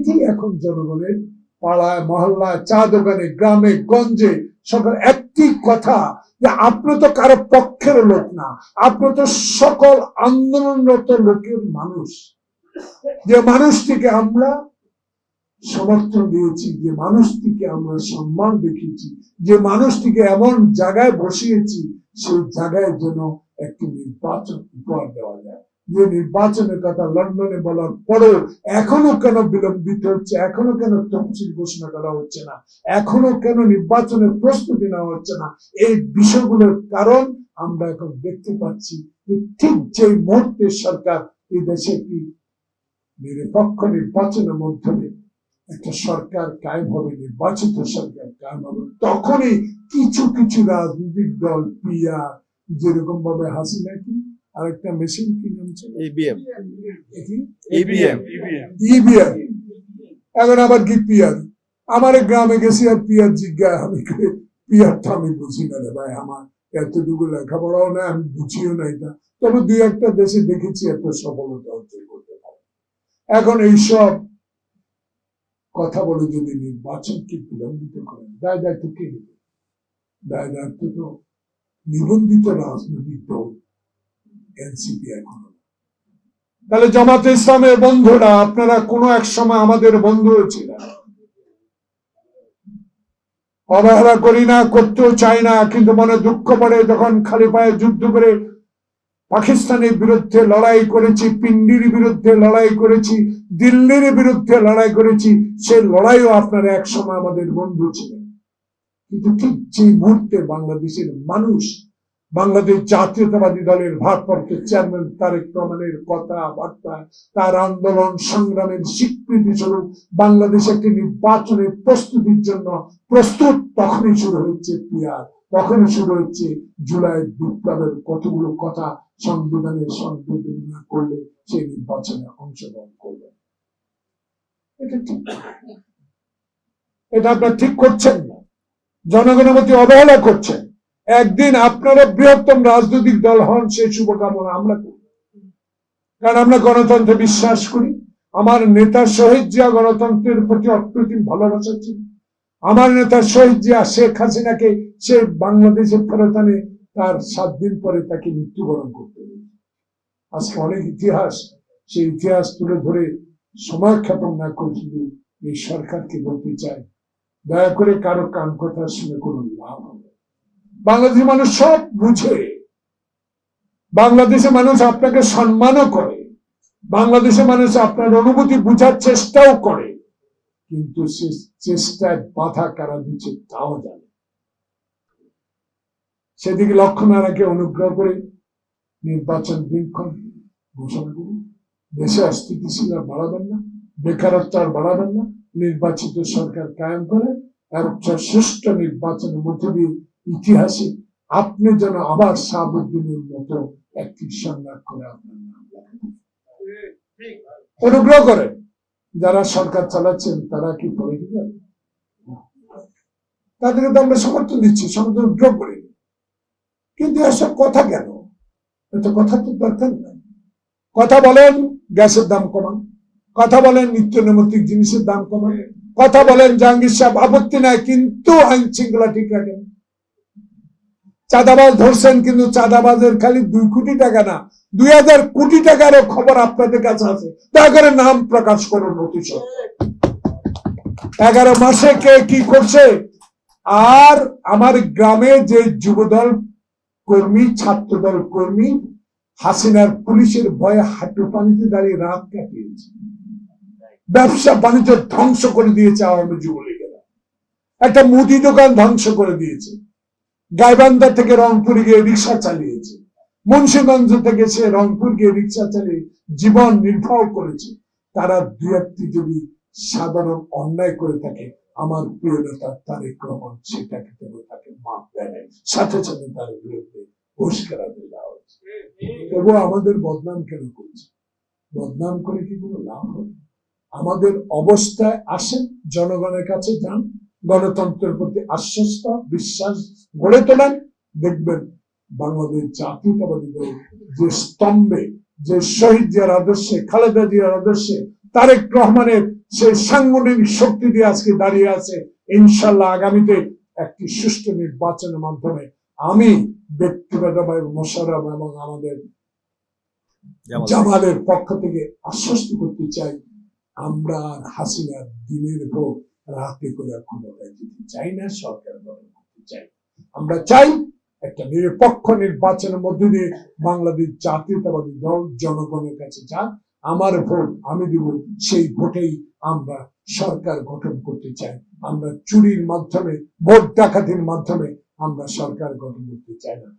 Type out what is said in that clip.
এটাই এখন জনগণের পাড়ায় মহল্লায় চা দোকানে, গ্রামে, গঞ্জে সকল একটি কথা যে আপনি তো কারও পক্ষের লোক না, আপনি তো সকল আন্দোলনরত লোকের মানুষ। যে মানুষটিকে আমরা সমর্থন দিয়েছি, যে মানুষটিকে আমরা সম্মান দেখিয়েছি, যে মানুষটিকে এমন জায়গায় বসিয়েছি, সেই জায়গায় যেন একটি নির্বাচন উপহার দেওয়া যায়। যে নির্বাচনের কথা লন্ডনে বলার পরেও এখনও কেন বিলম্বিত হচ্ছে, এখনও কেন তফসিল ঘোষণা করা হচ্ছে না, এখনও কেন নির্বাচনের প্রস্তুতি নেওয়া হচ্ছে না, এই বিষয়গুলোর কারণ আমরা এখন দেখতে পাচ্ছি যে ঠিক যে মুহূর্তে সরকার এই দেশে একটি নিরপেক্ষ নির্বাচনের মাধ্যমে একটা সরকার কায়েম হবে, নির্বাচিত সরকার কায়েম হবে, তখনই কিছু কিছু রাজনৈতিক দল পিয়া যেরকম ভাবে হাসিনা কি আরেকটা মেশিন কি নাম ছিল? ইবিএম কি? ইবিএম এখন আবার কি পিয়ার আমার গ্রামে গেছি আর পিয়ার জিজ্ঞা আমি পিয়ারটা আমি বুঝি না রে ভাই আমার এতটুকু লেখাপড়াও না আমি বুঝিও না এটা। তবে দুই একটা দেশে দেখেছি এত সফলতা অর্জন করতে পারে। এখন এইসব কথা বলে যদি নির্বাচন নির্বাচনকে বিলম্বিত করেন দায় দায়িত্ব কে নেবে? দায় দায়িত্ব তো নিবন্ধিত রাজনৈতিক দল। এনসিপি এখনও। তাহলে জামাতে ইসলামের বন্ধুরা, আপনারা কোনো এক সময় আমাদের বন্ধু ছিলেন। অবহেলা করি না, করতেও চাই না, কিন্তু মনে দুঃখ পড়ে যখন খালি পায়ে যুদ্ধ করে পাকিস্তানের বিরুদ্ধে লড়াই করেছি, পিন্ডির বিরুদ্ধে লড়াই করেছি, দিল্লির বিরুদ্ধে লড়াই করেছি, সে লড়াইও আপনারা এক সময় আমাদের বন্ধু ছিলেন। কিন্তু ঠিক যে মুহূর্তে বাংলাদেশের মানুষ বাংলাদেশ জাতীয়তাবাদী দলের ভারপ্রাপ্ত চেয়ারম্যান তারেক রহমানের কথাবার্তা তার আন্দোলন সংগ্রামের স্বীকৃতি স্বরূপ বাংলাদেশ একটি নির্বাচনের প্রস্তুতির জন্য প্রস্তুত তখনই শুরু হচ্ছে পিয়ার তখনই শুরু হচ্ছে জুলাই বিপ্লবের কতগুলো কথা সংবিধানে সংশোধন করলে সেই নির্বাচনে অংশগ্রহণ করবে। এটা ঠিক। এটা আপনার ঠিক করছেন না। জনগণের প্রতি অবহেলা করছেন। একদিন আপনারা বৃহত্তম রাজনৈতিক দল হন, সেই শুভকামনা আমরা করি। কারণ আমরা গণতন্ত্রে বিশ্বাস করি। আমার নেতা শহীদ জিয়া গণতন্ত্রের প্রতি অপ্রতিম ভালোবাসা ছিল। আমার নেতা শহীদ জিয়া শেখ হাসিনাকে সে বাংলাদেশে ফেরত আনে, তার সাত দিন পরে তাকে মৃত্যুবরণ করতে আজকে অনেক ইতিহাস, সেই ইতিহাস তুলে ধরে সময় ক্ষেপণ না করে শুধু এই সরকারকে বলতে চাই, দয়া করে কারও কান কথা শুনে কোনো লাভ হবে। বাংলাদেশের মানুষ সব বুঝে। বাংলাদেশের মানুষ আপনাকে সম্মানও করে। বাংলাদেশের মানুষ আপনার অনুভূতি বুঝার চেষ্টাও করে। কিন্তু সে চেষ্টায় বাধা কারা দিচ্ছে তাও জানে। সেদিকে লক্ষ্য না রাখে অনুগ্রহ করে নির্বাচন দিনক্ষণ ঘোষণা করুন। দেশে অস্থিতিশীল আর বাড়াবেন না, বেকারত্ব আর বাড়াবেন না, নির্বাচিত সরকার কায়েম করে আর সুষ্ঠু নির্বাচনের মধ্যে দিয়ে ইতিহাসে আপনি যেন আবার শাহাবুদ্দিনের মতো একটি সংবাদ করে আপনার নাম অনুগ্রহ করে যারা সরকার চালাচ্ছেন, তারা কি পলিটিক্যাল তাদেরকে তো আমরা সমর্থন দিচ্ছি, সমর্থন অনুগ্রহ করি। কিন্তু এসব কথা কেন? কথা তো দরকার নাই। কথা বলেন, গ্যাসের দাম কমান। কথা বলেন নিত্য নৈমিত্তিক জিনিসের দাম কমান। কথা বলেন, জাহাঙ্গীর সাহেব আপত্তি নাই, কিন্তু আইন শৃঙ্খলা ঠিক রাখেন। চাঁদাবাজ ধরছেন কিন্তু চাঁদাবাজের খালি দুই কোটি টাকা না, দুই হাজার কোটি টাকারও খবর আপনাদের কাছে আছে। দয়া করে নাম প্রকাশ করুন অতি সত্বর। এগারো মাসে কে কি করছে? আর আমার গ্রামে যে যুবদল কর্মী, ছাত্রদল কর্মী, হাসিনার পুলিশের ভয়ে হাঁটু পানিতে দাঁড়িয়ে রাত কাটিয়েছে। ব্যবসা বাণিজ্য ধ্বংস করে দিয়েছে আওয়ামী যুবলীগেরা। একটা মুদি দোকান ধ্বংস করে দিয়েছে। গাইবান্ধা থেকে রংপুর গিয়ে রিক্সা চালিয়েছে। মুন্সিগঞ্জ থেকে সে রংপুর গিয়ে রিক্সা চালিয়ে জীবন নির্বাহ করেছে। তারা দু একটি যদি সাধারণ অন্যায় করে থাকে, আমার প্রিয় নেতা তারেক রহমান সেটাকে কেন তাকে মাপ দেয়। সাথে সাথে তার বিরুদ্ধে বহিষ্কার দেওয়া হয়েছে। তবুও আমাদের বদনাম কেন করছে? বদনাম করে কি কোনো লাভ হবে? আমাদের অবস্থায় আসেন, জনগণের কাছে যান গণতন্ত্রের প্রতি আশ্বস্ত বিশ্বাস গড়ে তোলেন। দেখবেন বাংলাদেশ জাতীয়তাবাদী দল যে স্তম্ভে যে শহীদ জিয়ার আদর্শে খালেদা জিয়ার আদর্শে তারেক রহমানের সেই সাংগঠনিক শক্তি দিয়ে আজকে দাঁড়িয়ে আছে ইনশাল্লাহ আগামীতে একটি সুষ্ঠু নির্বাচনের মাধ্যমে আমি ব্যক্তিগতভাবে মোশারফ এবং আমাদের জামালের পক্ষ থেকে আশ্বস্ত করতে চাই আমরা আর হাসিনার দিনের ভোট রাতে করে ক্ষমতায় যেতে চাই না, সরকার গঠন করতে চাই। আমরা চাই একটা নিরপেক্ষ নির্বাচনের মধ্যে দিয়ে বাংলাদেশ জাতীয়তাবাদী দল জনগণের কাছে যান আমার ভোট আমি দিব, সেই ভোটেই আমরা সরকার গঠন করতে চাই। আমরা চুরির মাধ্যমে, ভোট ডাকাতির মাধ্যমে আমরা সরকার গঠন করতে চাই না।